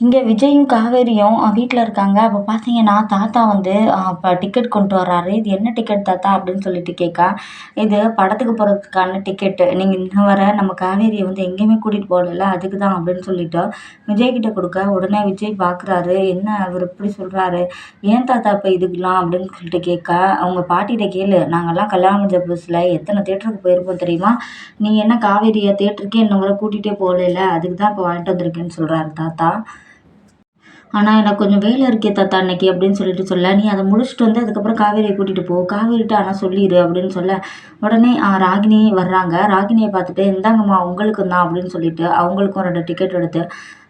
இங்கே விஜயும் காவேரியும் வீட்டில் இருக்காங்க. அப்போ பார்த்தீங்கன்னா தாத்தா வந்து இப்போ டிக்கெட் கொண்டு வர்றாரு. இது என்ன டிக்கெட் தாத்தா அப்படின்னு சொல்லிட்டு கேட்க இது படத்துக்கு போகிறதுக்கான டிக்கெட்டு நீங்கள் இன்ன வர நம்ம காவேரியை வந்து எங்கேயுமே கூட்டிகிட்டு போகல அதுக்கு தான் அப்படின்னு சொல்லிட்டு விஜய்கிட்ட கொடுக்க உடனே விஜய் பார்க்குறாரு என்ன அவர் இப்படி சொல்கிறாரு ஏன் தாத்தா இப்போ இதுக்கெலாம் அப்படின்னு சொல்லிட்டு கேட்க அவங்க பாட்டிகிட்ட கேளு. நாங்கள்லாம் கல்யாணம் முடிஞ்ச புதுசில் எத்தனை தேட்டருக்கு போயிருப்போம் தெரியுமா? நீ என்ன காவேரியை தேட்டருக்கே இன்ன வரை கூட்டிகிட்டே போகல அதுக்கு தான் இப்போ வாங்கிட்டு வந்திருக்கேன்னு சொல்கிறாரு தாத்தா. ஆனால் எனக்கு கொஞ்சம் வேலை இருக்கே தாத்தா அன்னைக்கு அப்படின்னு சொல்லிட்டு சொல்ல நீ அதை முடிச்சுட்டு வந்து அதுக்கப்புறம் காவேரியை கூட்டிகிட்டு போ. காவேரிட்ட ஆனால் சொல்லிடு அப்படின்னு சொல்ல. உடனே ராகினி வர்றாங்க. ராகினியை பார்த்துட்டு இந்தாங்கம்மா உங்களுக்கும் தான் அப்படின்னு சொல்லிட்டு அவங்களுக்கும் ரெண்டு டிக்கெட் எடுத்து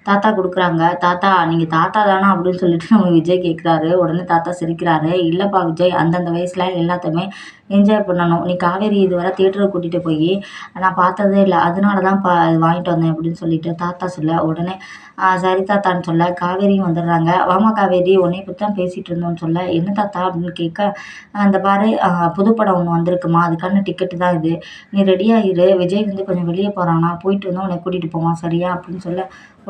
தாத்தா கொடுக்குறாங்க. தாத்தா நீங்கள் தாத்தா தானா? அப்படின்னு சொல்லிட்டு நம்ம விஜய் கேட்குறாரு உடனே தாத்தா சிரிக்கிறாரு. இல்லைப்பா விஜய் அந்தந்த வயசில் எல்லாத்தையுமே என்ஜாய் பண்ணணும். நீ காவேரி இதுவரை தேட்டருக்கு கூட்டிகிட்டு போய் நான் பார்த்ததே இல்லை. அதனால தான் பா வாங்கிட்டு வந்தேன் அப்படின்னு சொல்லிட்டு தாத்தா சொல்ல உடனே சரி தாத்தான்னு சொல்ல காவேரியும் வந்துடுறாங்க. வாமா காவேரி உன்னை பற்றி தான் பேசிகிட்டு இருந்தோம்னு சொல்ல. என்ன தாத்தா அப்படின்னு கேட்க அந்த பாரு புதுப்படம் ஒன்று வந்திருக்குமா? அதுக்கான டிக்கெட்டு தான் இது. நீ ரெடியாக இரு. விஜய் வந்து கொஞ்சம் வெளியே போகிறானா போயிட்டு வந்து உன்னை கூட்டிகிட்டு போவான். சரியா? அப்படின்னு சொல்ல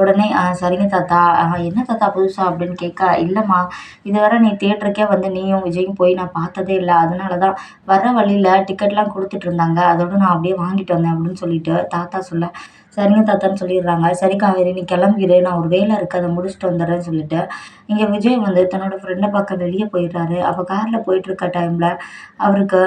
உடனே சரிங்க தாத்தா. என்ன தாத்தா புதுசா? அப்படின்னு கேட்க இல்லைம்மா. இதுவரை நீ தேட்டருக்கே வந்து நீயும் விஜயும் போய் நான் பார்த்ததே இல்லை. அதனால தான் வர்ற வழியில் டிக்கெட்லாம் கொடுத்துட்டு இருந்தாங்க. அதோட நான் அப்படியே வாங்கிட்டு வந்தேன் அப்படின்னு சொல்லிட்டு தாத்தா சொல்ல சரிங்க தாத்தான்னு சொல்லிடுறாங்க. சரி காவேரி நீ கிளம்பிடு நான் ஒரு வேலை இருக்குது அதை முடிச்சுட்டு வந்துடுறேன்னு சொல்லிட்டு இங்கே விஜய் வந்து தன்னோட ஃப்ரெண்டை பார்க்க வெளியே போயிடுறாரு. அப்போ காரில் போயிட்டுருக்க டைமில் அவருக்கு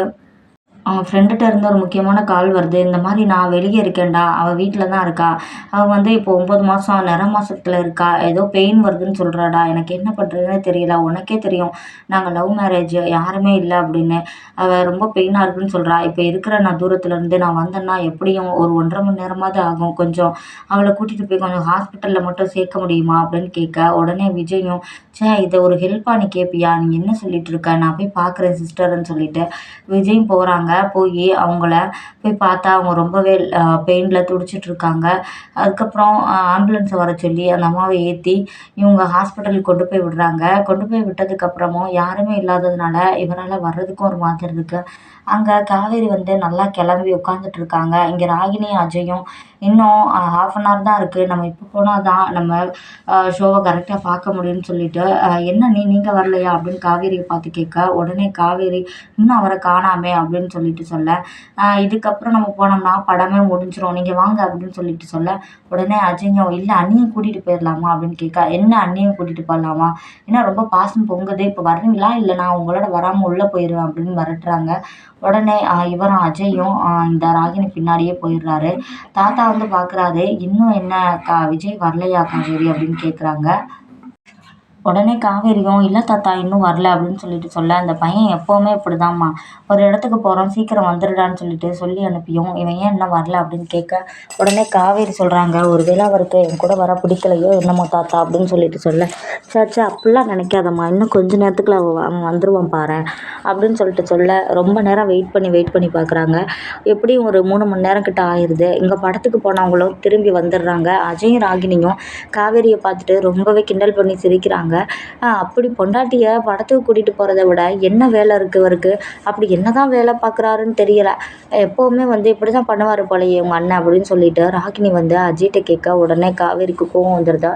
அவங்க ஃப்ரெண்டுகிட்ட இருந்து ஒரு முக்கியமான கால் வருது. இந்த மாதிரி நான் வெளியே இருக்கேன்டா. அவள் வீட்டில் தான் இருக்கா. அவள் வந்து இப்போ ஒம்பது மாதம் நிற மாதத்துல இருக்கா. ஏதோ பெயின் வருதுன்னு சொல்கிறாடா எனக்கு என்ன பண்ணுறதுனே தெரியல. உனக்கே தெரியும். நாங்கள் லவ் மேரேஜ் யாருமே இல்லை அப்படின்னு. அவள் ரொம்ப பெயினாக இருக்குன்னு சொல்கிறா இப்போ இருக்கிற நான் தூரத்துலேருந்து நான் வந்தேன்னா எப்படியும் ஒரு ஒன்றரை மணி நேரமாவது ஆகும். கொஞ்சம் அவளை கூட்டிகிட்டு போய் கொஞ்சம் ஹாஸ்பிட்டலில் மட்டும் சேர்க்க முடியுமா அப்படின்னு கேட்க உடனே விஜயும் சே இதை ஒரு ஹெல்ப்பாக நீ கேட்பியா நீ என்ன சொல்லிட்டு இருக்க? நான் போய் பார்க்குறேன் சிஸ்டர்ன்னு சொல்லிட்டு. விஜயும் போகிறாங்க போய் அவங்கள போய் பார்த்தா அவங்க ரொம்பவே பெயினில் துடிச்சிட்ருக்காங்க. அதுக்கப்புறம் ஆம்புலன்ஸை வர சொல்லி அந்த அம்மாவை ஏற்றி இவங்க ஹாஸ்பிட்டலுக்கு கொண்டு போய் விடுறாங்க. கொண்டு போய் விட்டதுக்கப்புறமும் யாருமே இல்லாததுனால இவரால் வர்றதுக்கும் ஒரு மாதிரி இருக்குது அங்கே காவேரி வந்து நல்லா கிளம்பி உட்காந்துட்டு இருக்காங்க. இங்கே ராகினி அஜயும் இன்னும் ஹாஃப் அன் ஹவர் தான் இருக்குது நம்ம இப்போ போனால் தான் நம்ம ஷோவை கரெக்டாக பார்க்க முடியும்னு சொல்லிட்டு என்ன நீ நீங்கள் வரலையா அப்படின்னு காவேரியை பார்த்து கேட்க உடனே காவேரி இன்னும் அவரை காணாமே அப்படின்னு சொல்லிட்டு சொல்ல இதுக்கப்புறம் நம்ம போனோம்னா படமே முடிஞ்சிடும் நீங்கள் வாங்க அப்படின்னு சொல்லிட்டு சொல்ல உடனே அஜயும் இல்லை அண்ணியும் கூட்டிகிட்டு போயிடலாமா அப்படின்னு கேட்க என்ன அண்ணியும் கூட்டிகிட்டு போகலாமா ஏன்னா ரொம்ப பாசம் பொங்குது. இப்போ வர்றீங்களா? இல்லை நான் உங்களோட வராமல் உள்ளே போயிடுவேன் அப்படின்னு மிரட்டுறாங்க. உடனே இவரும் அஜயும் இந்த ராகினி பின்னாடியே போயிடுறாரு. தாத்தா வந்து பார்க்குறாரு இன்னும் என்ன கா விஜய் வரலையா காவேரி அப்படின்னு கேட்குறாங்க உடனே காவேரியும் இல்லை தாத்தா இன்னும் வரல அப்படின்னு சொல்லிட்டு சொல்ல அந்த பையன் எப்போவுமே இப்படிதாம்மா. ஒரு இடத்துக்கு போகிறோம் சீக்கிரம் வந்துடுடான்னு சொல்லிட்டு சொல்லி அனுப்பியும் இவன் ஏன் இன்னும் வரல? அப்படின்னு கேட்க உடனே காவேரி சொல்கிறாங்க ஒரு வேளை அவருக்கு என் கூட வர பிடிக்கலையோ என்னமோ தாத்தா அப்படின்னு சொல்லிட்டு சொல்ல சாச்சா அப்படிலாம் நினைக்காதம்மா. இன்னும் கொஞ்ச நேரத்துக்குள்ள அவன் வந்துடுவான் பாரு அப்படின்னு சொல்லிட்டு சொல்ல ரொம்ப நேரம் வெயிட் பண்ணி வெயிட் பண்ணி பார்க்குறாங்க எப்படியும் ஒரு மூணு மணி நேரம் கிட்ட ஆயிடுது இங்கே படத்துக்கு போனவங்களும் திரும்பி வந்துடுறாங்க. அஜயும் ராகினியும் காவேரியை பார்த்துட்டு ரொம்பவே கிண்டல் பண்ணி சிரிக்கிறாங்க. அப்படி பொண்டாட்டியை படத்துக்கு கூட்டிகிட்டு போகிறத விட என்ன வேலை இருக்குது இவருக்கு? அப்படி என்ன தான் வேலை பார்க்குறாருன்னு தெரியலை. எப்போவுமே வந்து இப்படி தான் பண்ணுவார் போலயே உங்கள் அண்ணன் அப்படின்னு சொல்லிட்டு ராகினி வந்து அஜித்தை கேட்க உடனே காவேரிக்கு கோவம் வந்துடுதா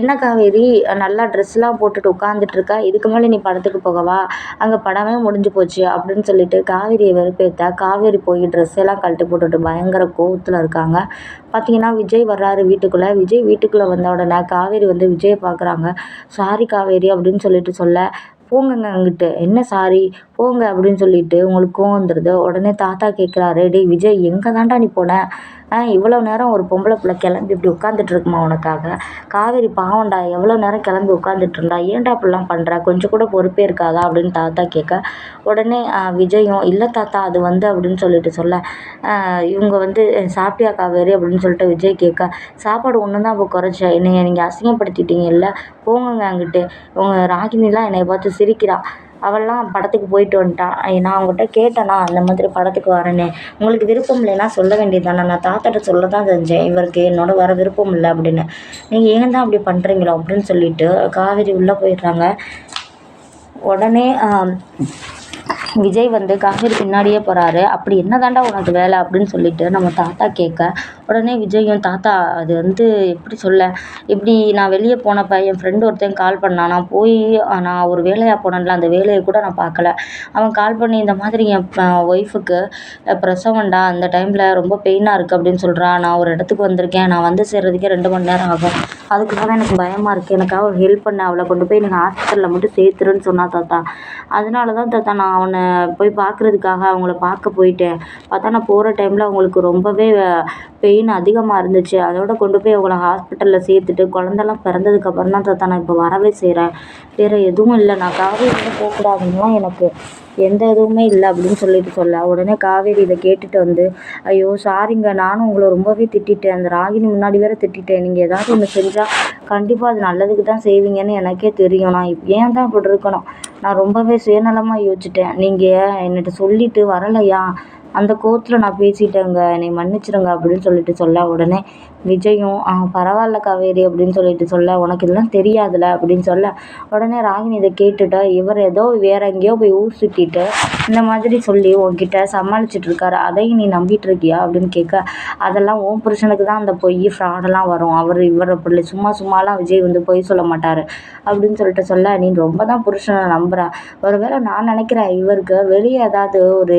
என்ன காவேரி நல்லா ட்ரெஸ்லாம் போட்டுட்டு உட்காந்துட்ருக்கா இதுக்கு மேலே நீ படத்துக்கு போகவா? அங்கே படமே முடிஞ்சு போச்சு அப்படின்னு சொல்லிட்டு காவேரியை வெறுப்பேற்ற காவேரி போய் ட்ரெஸ் எல்லாம் கழட்டி போட்டுட்டு பயங்கர கோவத்தில் இருக்காங்க. பார்த்தீங்கன்னா விஜய் வர்றாரு வீட்டுக்குள்ளே. விஜய் வீட்டுக்குள்ளே வந்த உடனே காவேரி வந்து விஜயை பார்க்குறாங்க சாரி சாரி காவேரி அப்படின்னு சொல்லிட்டு சொல்ல போங்கங்க அங்கிட்டு என்ன சாரி? போங்க அப்படின்னு சொல்லிட்டு உங்களுக்கு கோவம் வந்துடுது உடனே தாத்தா கேட்குறாரு டேய் விஜய் எங்கே தான்டா நீ போன? இவ்வளோ நேரம் ஒரு பொம்பளை பிள்ளை கிளம்பி இப்படி உட்காந்துட்டு இருக்குமா உனக்காக? காவேரி பாவம்டா எவ்வளோ நேரம் கிளம்பி உட்காந்துட்டு இருந்தா? ஏன்டா இப்படிலாம் பண்ணுற கொஞ்சம் கூட பொறுப்பே இருக்காதா அப்படின்னு தாத்தா கேட்க. உடனே விஜயும் இல்லை தாத்தா அது வந்து அப்படின்னு சொல்லிட்டு சொல்ல. இவங்க வந்து சாப்பிட்டியா காவேரி? அப்படின்னு சொல்லிட்டு விஜய் கேட்க. சாப்பாடு ஒன்று தான் இப்போ குறைச்ச. என்னைய நீங்கள் அசிங்கப்படுத்திட்டீங்க இல்லை போங்கங்க அங்கிட்டு. உங்கள் ராகினிலாம் என்னை பார்த்து சிரிக்கிறா. அவள்லாம் படத்துக்கு போயிட்டு வந்துட்டான் நான் அவங்ககிட்ட கேட்டேனா அந்த மாதிரி படத்துக்கு வரேன்னு உங்களுக்கு விருப்பம் இல்லைன்னா சொல்ல வேண்டியது தானே நான் தாத்தாட்ட சொல்ல தான் செஞ்சேன். இவருக்கு என்னோட வர விருப்பம் இல்லை அப்படின்னு. நீங்கள் ஏன் தான் அப்படி பண்ணுறீங்களோ அப்படின்னு சொல்லிட்டு காவேரி உள்ளே போயிடுறாங்க. உடனே விஜய் வந்து காவேரி பின்னாடியே போகிறாரு அப்படி என்ன தாண்டா உனக்கு வேலை அப்படின்னு சொல்லிட்டு நம்ம தாத்தா கேட்க உடனே விஜயும் தாத்தா அது வந்து எப்படி சொல்ல இப்படி நான் வெளியே போனப்போ என் ஃப்ரெண்டு ஒருத்தன் கால் பண்ணான். நான் போய் நான் ஒரு வேலையாக போனேன்ல அந்த வேலையை கூட நான் பார்க்கல. அவன் கால் பண்ணி இந்த மாதிரி என் ஒய்ஃபுக்கு பிரசவம்டா அந்த டைமில் ரொம்ப பெயினாக இருக்குது அப்படின்னு சொல்கிறான் நான் ஒரு இடத்துக்கு வந்திருக்கேன். நான் வந்து சேர்றதுக்கே ரெண்டு மணி நேரம் ஆகும். அதுக்கு எனக்கு பயமாக இருக்குது எனக்காக ஒரு ஹெல்ப் பண்ண. அவளை கொண்டு போய் எனக்கு ஹாஸ்பிட்டலில் மட்டும் சேர்த்துருன்னு சொன்னான் தாத்தா. அதனால தான் தாத்தா நான் அவனை போய் பார்க்குறதுக்காக அவங்கள பார்க்க போயிட்டேன். பார்த்தா நான் போகிற டைமில் அவங்களுக்கு ரொம்பவே பெயின் அதிகமாக இருந்துச்சு. அதோட கொண்டு போய் அவங்கள ஹாஸ்பிட்டலில் சேர்த்துட்டு குழந்தலாம் பிறந்ததுக்கப்புறம் தான் தாத்தா நான் இப்போ வரவே செய்கிறேன் வேறு எதுவும் இல்லை. நான் காவேரியில் போகக்கூடாதுன்னா எனக்கு எந்த இதுவுமே இல்லை அப்படின்னு சொல்லிட்டு சொல்ல. உடனே காவேரி இதை கேட்டுட்டு வந்து ஐயோ சாரிங்க நானும் உங்களை ரொம்பவே திட்டிட்டேன். அந்த ராகினி முன்னாடி வேற திட்டிட்டேன். நீங்கள் ஏதாவது ஒன்று செஞ்சால் கண்டிப்பாக அது நல்லதுக்கு தான் செய்வீங்கன்னு எனக்கே தெரியும். நான் ஏன் தான் இப்படி இருக்கணும்? நான் ரொம்பவே சுயநலமாக யோசிச்சிட்டேன். நீங்கள் என்கிட்ட சொல்லிட்டு வரலையா? அந்த கோவத்தில் நான் பேசிட்டேங்க. என்னை மன்னிச்சிடுங்க அப்படின்னு சொல்லிட்டு சொல்ல உடனே விஜயும் ஆ பரவாயில்ல காவேரி அப்படின்னு சொல்லிட்டு சொல்ல உனக்கு இதெல்லாம் தெரியாதுல்ல அப்படின்னு சொல்ல உடனே ராகினி இதை கேட்டுட்டா இவர் ஏதோ வேற எங்கேயோ போய் ஊர் சுற்றிட்டு இந்த மாதிரி சொல்லி உன்கிட்ட சமாளிச்சுட்டு இருக்காரு. அதையும் நீ நம்பிட்டு இருக்கியா? அப்படின்னு கேட்க அதெல்லாம் உன் புருஷனுக்கு தான் அந்த பொய் ஃப்ராடெல்லாம் வரும். அவர் இவர் அப்படி சும்மா சும்மாலாம் விஜய் வந்து பொய் சொல்ல மாட்டார். அப்படின்னு சொல்லிட்டு சொல்ல நீ ரொம்ப தான் புருஷனை நம்புகிறா ஒருவேளை நான் நினைக்கிறேன் இவருக்கு வெளியே ஏதாவது ஒரு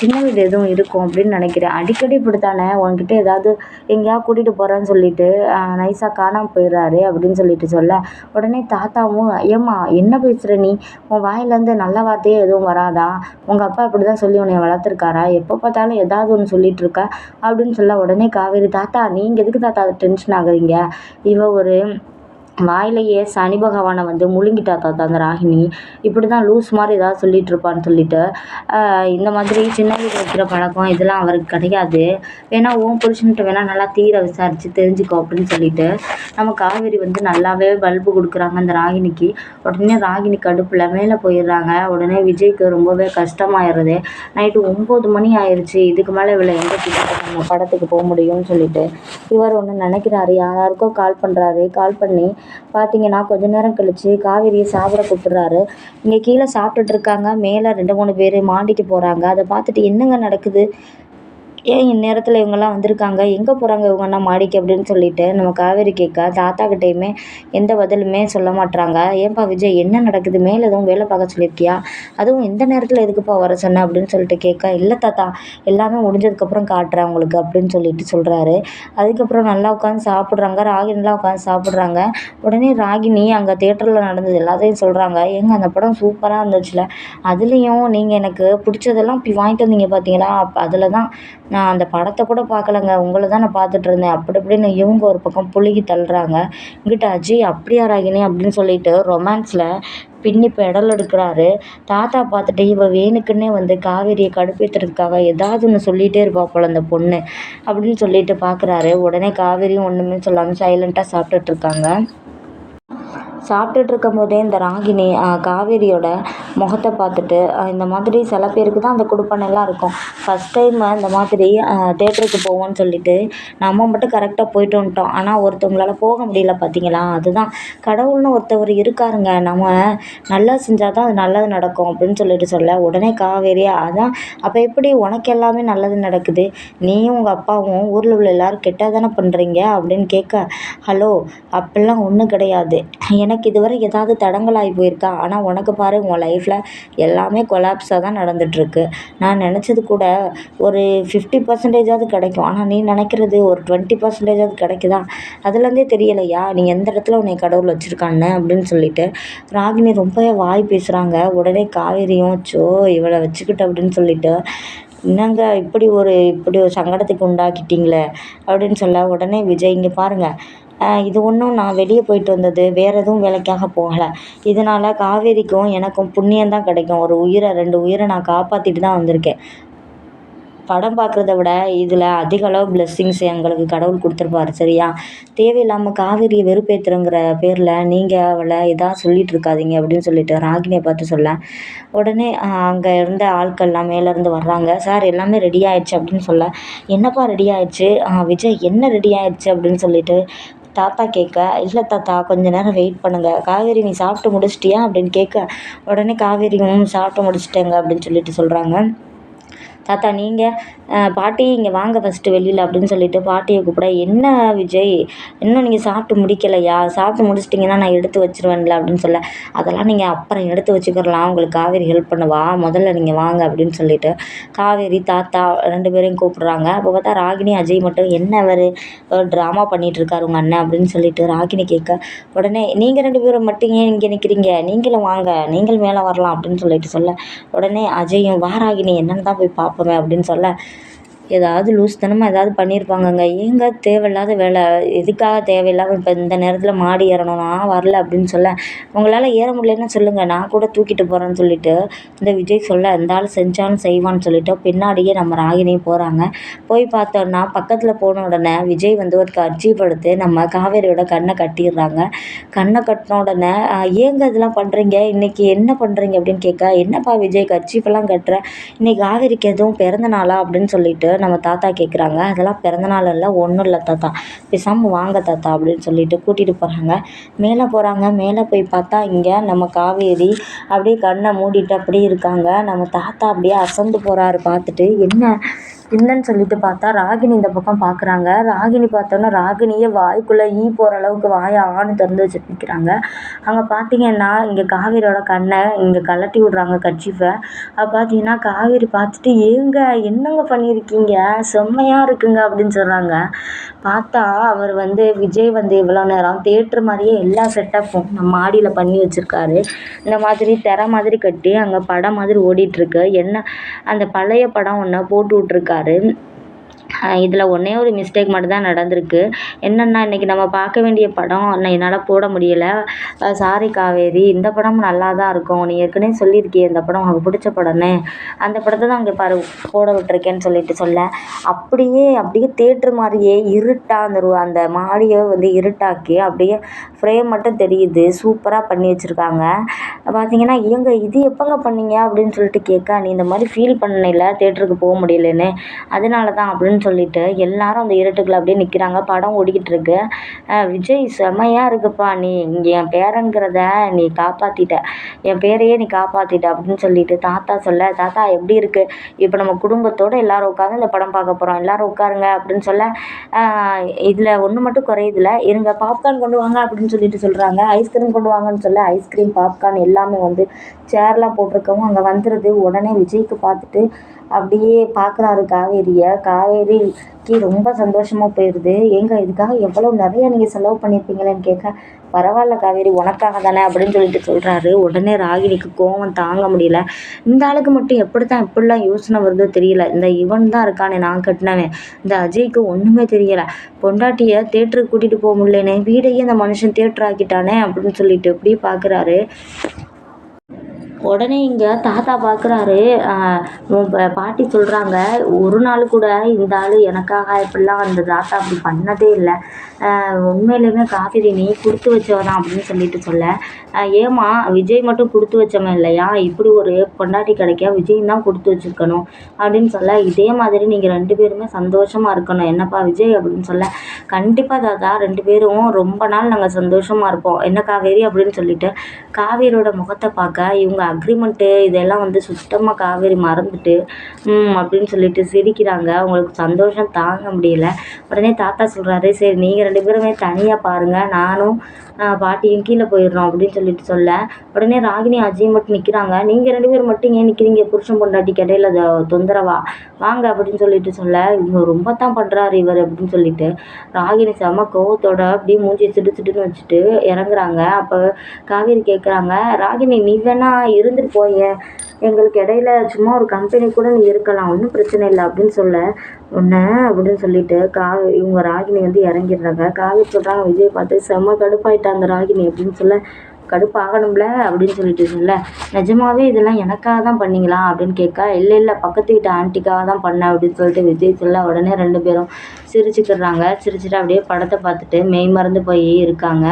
சின்ன வீடு எதுவும் இருக்கும் அப்படின்னு நினைக்கிறேன். அடிக்கடி இப்படித்தானே? உன்கிட்ட ஏதாவது எங்கேயாவது கூட்டிகிட்டு போகிறேன்னு சொல்லிட்டு நைஸாக காணாமல் போயிடுறாரு அப்படின்னு சொல்லிட்டு சொல்ல உடனே தாத்தாவும் ஏம்மா என்ன பேசுகிற நீ? உன் வாயிலேருந்து நல்ல வார்த்தையே எதுவும் வராதா? உங்கள் அப்பா இப்படி தான் சொல்லி உன்னை வளர்த்துருக்காரா? எப்போ பார்த்தாலும் ஏதாவது ஒன்று சொல்லிகிட்டு இருக்க? அப்படின்னு சொல்ல உடனே காவேரி தாத்தா நீங்கள் எதுக்கு தாத்தா டென்ஷன் ஆகுறீங்க? இவ ஒரு வாயிலேயே சனி பகவானை வந்து முழுங்கிட்டா தாத்தா அந்த ராகினி இப்படி தான் லூஸ் மாதிரி ஏதாவது சொல்லிகிட்டு இருப்பான்னு சொல்லிட்டு இந்த மாதிரி சின்ன வீடு வைக்கிற பழக்கம் இதெல்லாம் அவருக்கு கிடையாது. வேணா ஓம் புருஷன்கிட்ட வேணா நல்லா தீர விசாரித்து தெரிஞ்சுக்கோ அப்படின்னு சொல்லிட்டு நம்ம காவேரி வந்து நல்லாவே பல்பு கொடுக்குறாங்க அந்த ராகினிக்கு உடனே ராகினி கடுப்பில் மேலே போயிடுறாங்க. உடனே விஜய்க்கு ரொம்பவே கஷ்டமாயிடுது நைட்டு ஒம்பது மணி ஆயிடுச்சு இதுக்கு மேலே இவ்வளோ எங்கே நம்ம படத்துக்கு போக முடியும்னு சொல்லிட்டு இவர் ஒன்று நினைக்கிறாரு. யாராருக்கோ கால் பண்ணுறாரு கால் பண்ணி பார்த்தீங்கன்னா கொஞ்ச நேரம் கழிச்சு காவேரியை சாப்பிட கூப்பிட்றாரு. இங்கே கீழே சாப்பிட்டுட்டு இருக்காங்க. மேலே ரெண்டு மூணு பேர் மாடிக்கு போகிறாங்க அதை பார்த்துட்டு என்னங்க நடக்குது? ஏன் இந்நேரத்தில் இவங்கெல்லாம் வந்திருக்காங்க? எங்கே போகிறாங்க இவங்கெல்லாம் மாடிக்கு அப்படின்னு சொல்லிட்டு நம்ம காவேரி கேட்க தாத்தாக்கிட்டேயுமே எந்த பதிலுமே சொல்ல மாட்டுறாங்க ஏன்பா விஜய் என்ன நடக்குது? மேலே எதுவும் வேலை பார்க்க சொல்லியிருக்கியா? அதுவும் இந்த நேரத்தில் எதுக்குப்பா வர சொன்ன அப்படின்னு சொல்லிட்டு கேட்க இல்லை தாத்தா எல்லாமே முடிஞ்சதுக்கப்புறம் காட்டுறேன் உங்களுக்கு அப்படின்னு சொல்லிட்டு சொல்கிறாரு அதுக்கப்புறம் நல்லா உட்காந்து சாப்பிட்றாங்க. ராகினிலாம் உட்காந்து சாப்பிட்றாங்க. உடனே ராகினி அங்கே தேட்டரில் நடந்தது எல்லாத்தையும் சொல்கிறாங்க ஏங்க அந்த படம் சூப்பராக இருந்துச்சுல? அதுலேயும் நீங்கள் எனக்கு பிடிச்சதெல்லாம் இப்படி வாங்கிட்டு வந்தீங்க பார்த்தீங்களா அப்போ அதில் தான் நான் அந்த படத்தை கூட பார்க்கலங்க. உங்களை தான் நான் பார்த்துட்ருந்தேன் அப்படி இப்படின்னு இவங்க ஒரு பக்கம் புழுகி தள்ளுறாங்க. இங்கிட்ட அஜய் அப்படியா ராகினி அப்படின்னு சொல்லிட்டு ரொமான்ஸில் பின்னி பெடல் எடுக்கிறாரு. தாத்தா பார்த்துட்டு இவ வேணுக்குன்னே வந்து காவேரியை கடுப்பேற்றுறதுக்காக ஏதாவது ஒன்று சொல்லிகிட்டே இருப்பா போல் அந்த பொண்ணு. அப்படின்னு சொல்லிட்டு பார்க்குறாரு. உடனே காவேரியும் ஒன்றுமே சொல்லாமல் சைலண்ட்டாக சாப்பிட்டுட்டு இருக்காங்க. சாப்பிட்டுட்டு இருக்கும் போதே இந்த ராகினி காவேரியோட முகத்தை பார்த்துட்டு இந்த மாதிரி சில பேருக்கு தான் அந்த குடுப்பனெல்லாம் இருக்கும். ஃபஸ்ட் டைம் இந்த மாதிரி தேட்டருக்கு போவோம்னு சொல்லிட்டு நம்ம மட்டும் கரெக்டாக போயிட்டு வந்துட்டோம். ஆனால் ஒருத்தவங்களால போக முடியல பார்த்தீங்களா அதுதான். கடவுள்னு ஒருத்தவர் இருக்காருங்க. நம்ம நல்லா செஞ்சால் தான் அது நல்லது நடக்கும் அப்படின்னு சொல்லிட்டு சொல்ல உடனே காவேரி அதான். அப்போ எப்படி உனக்கு எல்லாமே நல்லது நடக்குது? நீயும் உங்கள் அப்பாவும் ஊரில் உள்ள எல்லோரும் கெட்டால் தானே பண்ணுறீங்க அப்படின்னு கேட்க ஹலோ அப்படிலாம் ஒன்றும் கிடையாது. எனக்கு இதுவரை ஏதாவது தடங்கலாகி போயிருக்கா? ஆனால் உனக்கு பாரு உன் லைஃப்பில் எல்லாமே கொலாப்ஸாக தான் நடந்துகிட்ருக்கு நான் நினச்சது கூட ஒரு ஃபிஃப்டி பர்சன்டேஜாவது கிடைக்கும். ஆனால் நீ நினைக்கிறது ஒரு டுவெண்ட்டி பர்சன்டேஜாவது கிடைக்குதா? அதுலேருந்தே தெரியலையா? நீ எந்த இடத்துல உன்னை கடவுள் வச்சுருக்கான்னு அப்படின்னு சொல்லிட்டு. ராகினி ரொம்பவே வாய் பேசுகிறாங்க உடனே காவேரியும் சோ இவளை வச்சுக்கிட்டு அப்படின்னு சொல்லிட்டு என்னங்க இப்படி ஒரு இப்படி ஒரு சங்கடத்துக்கு உண்டாக்கிட்டீங்களே? அப்படின்னு சொல்ல உடனே விஜய் இங்கே பாருங்கள் இது ஒன்றும் நான் வெளியே போயிட்டு வந்தது. வேறு எதுவும் வேலைக்காக போகலை. இதனால காவேரிக்கும் எனக்கும் புண்ணியம் தான் கிடைக்கும். ஒரு உயிரை ரெண்டு உயிரை நான் காப்பாற்றிட்டு தான் வந்திருக்கேன். படம் பார்க்குறத விட இதில் அதிக அளவு பிளெஸ்ஸிங்ஸ் எங்களுக்கு கடவுள் கொடுத்துருப்பாரு சரியா? தேவையில்லாமல் காவேரியை வெறுப்பேற்றுங்கிற பேரில் நீங்கள் அவளை இதாக சொல்லிகிட்டு இருக்காதீங்க அப்படின்னு சொல்லிட்டு ராகினியை பார்த்து சொல்ல. உடனே அங்கே இருந்த ஆட்கள்லாம் மேலேருந்து வர்றாங்க. சார் எல்லாமே ரெடி ஆயிடுச்சு அப்படின்னு சொல்ல. என்னப்பா ரெடி ஆயிடுச்சு? விஜய் என்ன ரெடி ஆயிடுச்சு? அப்படின்னு சொல்லிட்டு தாத்தா கேட்க இல்லை தாத்தா கொஞ்ச நேரம் வெயிட் பண்ணுங்கள் காவேரி நீ சாப்பிட்டு முடிச்சிட்டியா? அப்படின்னு கேட்க உடனே காவேரி சாப்பிட்டு முடிச்சிட்டேங்க அப்படின்னு சொல்லிட்டு சொல்கிறாங்க தாத்தா நீங்கள் பாட்டி இங்கே வாங்க ஃபஸ்ட்டு வெளியில் அப்படின்னு சொல்லிட்டு பாட்டியை கூப்பிட என்ன விஜய்? இன்னும் நீங்கள் சாப்பிட்டு முடிக்கலையா? சாப்பிட்டு முடிச்சிட்டிங்கன்னா நான் எடுத்து வச்சிருவேன்ல அப்படின்னு சொல்ல. அதெல்லாம் நீங்கள் அப்புறம் எடுத்து வச்சுக்கிறலாம். உங்களுக்கு காவேரி ஹெல்ப் பண்ணுவா. முதல்ல நீங்கள் வாங்க அப்படின்னு சொல்லிட்டு காவேரி தாத்தா ரெண்டு பேரையும் கூப்பிட்றாங்க. அப்போ பார்த்தா ராகினி அஜய் மட்டும் என்ன அவர் ட்ராமா பண்ணிகிட்டு இருக்காரு உங்கள் அண்ணன் அப்படின்னு சொல்லிட்டு ராகினி கேட்க உடனே நீங்கள் ரெண்டு பேரும் மட்டும் ஏன் இங்கே நிற்கிறீங்க நீங்களும் வாங்க. நீங்கள் மேலே வரலாம் அப்படின்னு சொல்லிட்டு சொல்ல. உடனே அஜயும் வா ராகினி என்னென்னு தான் போய் பார்ப்போமே அப்படின்னு சொல்ல ஏதாவது லூஸ்தனமாக ஏதாவது பண்ணியிருப்பாங்கங்க ஏங்க தேவையில்லாத வேலை? எதுக்காக தேவையில்லாமல் இப்போ இந்த நேரத்தில் மாடி ஏறணும் நான் வரல அப்படின்னு சொல்ல. உங்களால் ஏற முடியலன்னா சொல்லுங்கள் நான் கூட தூக்கிட்டு போகிறேன்னு சொல்லிட்டு இந்த விஜய் சொல்ல இந்த ஆள் செஞ்சாலும் செய்வான்னு சொல்லிட்டு பின்னாடியே நம்ம ராகினியும் போகிறாங்க போய் பார்த்தோன்னா பக்கத்தில் போன உடனே விஜய் வந்து ஒரு கர்ச்சீஃப் எடுத்து நம்ம காவேரியோட கண்ணை கட்டிடுறாங்க. கண்ணை கட்டின உடனே ஏங்க இதெல்லாம் பண்ணுறீங்க இன்றைக்கி என்ன பண்ணுறீங்க அப்படின்னு கேட்க என்னப்பா விஜய் கர்ச்சீஃபெல்லாம் கட்டுற? இன்றைக்கி காவேரிக்கு எதுவும் பிறந்த நாளா? அப்படின்னு சொல்லிட்டு நம்ம தாத்தா கேட்குறாங்க அதெல்லாம் பிறந்தநாள் இல்லை ஒன்றும் இல்லை தாத்தா. பேசாமல் வாங்க தாத்தா அப்படின்னு சொல்லிட்டு கூட்டிகிட்டு போகிறாங்க மேலே போகிறாங்க மேலே போய் பார்த்தா இங்கே நம்ம காவேரி அப்படியே கண்ணை மூடிட்டு அப்படியே இருக்காங்க. நம்ம தாத்தா அப்படியே அசந்து போகிறாரு பார்த்துட்டு என்ன என்னன்னு சொல்லிட்டு பார்த்தா ராகினி இந்த பக்கம் பார்க்குறாங்க ராகினி பார்த்தோன்னா ராகினியே வாய்க்குள்ளே ஈ போகிற அளவுக்கு வாயை ஆணு திறந்து வச்சுட்டு நிற்கிறாங்க அங்கே பார்த்தீங்கன்னா இங்கே காவேரியோட கண்ணை இங்கே கழட்டி விட்றாங்க கட்சிஃபை அப்போ பார்த்தீங்கன்னா காவேரி பார்த்துட்டு ஏங்க என்னங்க பண்ணியிருக்கீங்க? செம்மையாக இருக்குங்க அப்படின்னு சொல்கிறாங்க பார்த்தா அவர் வந்து விஜய் வந்து இவ்வளோ நேரம் தேட்ரு மாதிரியே எல்லா செட்டப்பும் நம்ம மாடியில் பண்ணி வச்சுருக்காரு. இந்த மாதிரி திற மாதிரி கட்டி அங்கே படம் மாதிரி ஓடிட்டுருக்கு என்ன அந்த பழைய படம் ஒன்று போட்டு விட்ருக்காரு சொல்கிறாரு இதில் ஒன்றே ஒரு மிஸ்டேக் மட்டும் தான் நடந்திருக்கு. என்னென்னா இன்றைக்கி நம்ம பார்க்க வேண்டிய படம் என்னால் போட முடியலை. சாரி காவேரி இந்த படமும் நல்லா தான் இருக்கும். நீ ஏற்கனவே சொல்லியிருக்கியே இந்த படம் உனக்கு பிடிச்ச படம்னு. அந்த படத்தை தான் அங்கே பாரு போட விட்டுருக்கேன்னு சொல்லிட்டு சொல்ல. அப்படியே அப்படியே தேட்ரு மாதிரியே இருட்டாக அந்த ரூ அந்த மாடியை வந்து இருட்டாக்கி அப்படியே ஃப்ரேம் மட்டும் தெரியுது. சூப்பராக பண்ணி வச்சுருக்காங்க. பார்த்தீங்கன்னா ஏங்க இது எப்போங்க பண்ணீங்க அப்படின்னு சொல்லிட்டு கேட்க நீ இந்த மாதிரி ஃபீல் பண்ணல தேட்டருக்கு போக முடியலன்னு. அதனால தான் அப்படின்னு சொல்லிட்டு எல்லாரும் அந்த இருட்டுக்குள்ள அப்படியே நிற்கிறாங்க படம் ஓடிக்கிட்டு இருக்கு விஜய் செம்மையாக இருக்குப்பா. நீ இங்கே என் பேரங்கிறத நீ காப்பாற்றிட்ட என் பேரையே நீ காப்பாற்றிட்ட அப்படின்னு சொல்லிட்டு தாத்தா சொல்ல தாத்தா எப்படி இருக்குது இப்போ நம்ம குடும்பத்தோடு எல்லோரும் உட்காந்து இந்த படம் பார்க்க போகிறோம் எல்லோரும் உட்காருங்க அப்படின்னு சொல்ல இதில் ஒன்று மட்டும் குறையுதுல இருங்க பாப்கார்ன் கொண்டு வாங்க அப்படின்னு சொல்லிட்டு சொல்கிறாங்க ஐஸ்கிரீம் கொண்டு வாங்கன்னு சொல்ல ஐஸ்கிரீம் பாப்கார்ன் எல்லாமே வந்து சேர்லாம் போட்டிருக்கவும் அங்கே வந்துடுது உடனே விஜய்க்கு பார்த்துட்டு அப்படியே பார்க்குறாரு காவேரியை. காவேரிக்கு ரொம்ப சந்தோஷமாக போயிடுது ஏங்க இதுக்காக எவ்வளோ நிறையா நீங்கள் செலவு பண்ணியிருப்பீங்களேன்னு கேட்க பரவாயில்ல காவேரி உனக்காக தானே அப்படின்னு சொல்லிட்டு சொல்கிறாரு உடனே ராகினிக்கு கோவம் தாங்க முடியல. இந்த ஆளுக்கு மட்டும் எப்படி தான் எப்படிலாம் யோசனை வருதோ தெரியல. இந்த இவன் தான் இருக்கானே நான் கட்டினவன். இந்த அஜய்க்கு ஒன்றுமே தெரியலை. பொண்டாட்டியை தேட்டருக்கு கூட்டிகிட்டு போக முடியலனே வீடையே இந்த மனுஷன் தேட்டர் ஆக்கிட்டானே அப்படின்னு சொல்லிட்டு எப்படி பார்க்குறாரு உடனே இங்கே தாத்தா பார்க்குறாரு பாட்டி சொல்கிறாங்க ஒரு நாள் கூட இந்த ஆள் எனக்காக இப்படிலாம் அந்த தாத்தா அப்படி பண்ணதே இல்லை. உண்மையிலுமே காவேரி நீ கொடுத்து வச்சவ தான் அப்படின்னு சொல்லிட்டு சொல்ல. ஏம்மா விஜய் மட்டும் கொடுத்து வச்சவன் இல்லையா? இப்படி ஒரு பொண்டாட்டி கிடைக்க விஜய் தான் கொடுத்து வச்சுருக்கணும் அப்படின்னு சொல்ல. இதே மாதிரி நீங்கள் ரெண்டு பேருமே சந்தோஷமாக இருக்கணும். என்னப்பா விஜய் அப்படின்னு சொல்ல. கண்டிப்பாக தாத்தா ரெண்டு பேரும் ரொம்ப நாள் நாங்கள் சந்தோஷமாக இருப்போம். என்ன காவேரி அப்படின்னு சொல்லிட்டு காவேரியோட முகத்தை பார்க்க இவங்க அக்ரிமெண்ட்டு இதெல்லாம் வந்து சுத்தமாக காவேரி மறந்துட்டு அப்படின்னு சொல்லிட்டு சிரிக்கிறாங்க. அவங்களுக்கு சந்தோஷம் தாங்க முடியல. உடனே தாத்தா சொல்கிறாரு சரி நீங்கள் ரெண்டு பேருமே தனியாக பாருங்கள் நானும் பாட்டியும் கீழே போயிடுறோம் அப்படின்னு சொல்லிட்டு சொல்ல. உடனே ராகினி அஜய் மட்டும் நிற்கிறாங்க நீங்கள் ரெண்டு பேரும் மட்டும் ஏன் நிற்கிறீங்க புருஷன் பொண்டாட்டி இடையில தொந்தரவா? வாங்க அப்படின்னு சொல்லிட்டு சொல்ல. இவங்க ரொம்ப தான் பண்ணுறாரு இவர் அப்படின்னு சொல்லிட்டு. ராகினி செம கோவத்தோட அப்படியே மூஞ்சி சிட்டு சிட்டுன்னு வச்சுட்டு இறங்குறாங்க. அப்போ காவேரி கேட்குறாங்க ராகினி நீ வேணா இருந்துட்டு போய எங்களுக்கு இடையில சும்மா ஒரு கம்பெனி கூட நீ இருக்கலாம் ஒன்றும் பிரச்சனை இல்லை அப்படின்னு சொல்ல. உன்ன அப்படின்னு சொல்லிட்டு காவி இவங்க ராகினி வந்து இறங்கிடுறாங்க. காவி சொல்கிறாங்க விஜய் பார்த்து செம்ம கடுப்பாயிட்டாங்க ராகினி அப்படின்னு சொல்ல கடுப்பாகணும்ல அப்படின்னு சொல்லிட்டு சொல்ல நிஜமாவே இதெல்லாம் எனக்காக தான் பண்ணீங்களா? அப்படின்னு கேட்க. இல்லை இல்லை பக்கத்து வீட்டு ஆண்டிக்காக தான் பண்ணேன் அப்படின்னு சொல்லிட்டு விஜய் சொல்ல உடனே ரெண்டு பேரும் சிரிச்சுக்கிறாங்க சிரிச்சுட்டு அப்படியே படத்தை பார்த்துட்டு மெய் மறந்து போய் இருக்காங்க.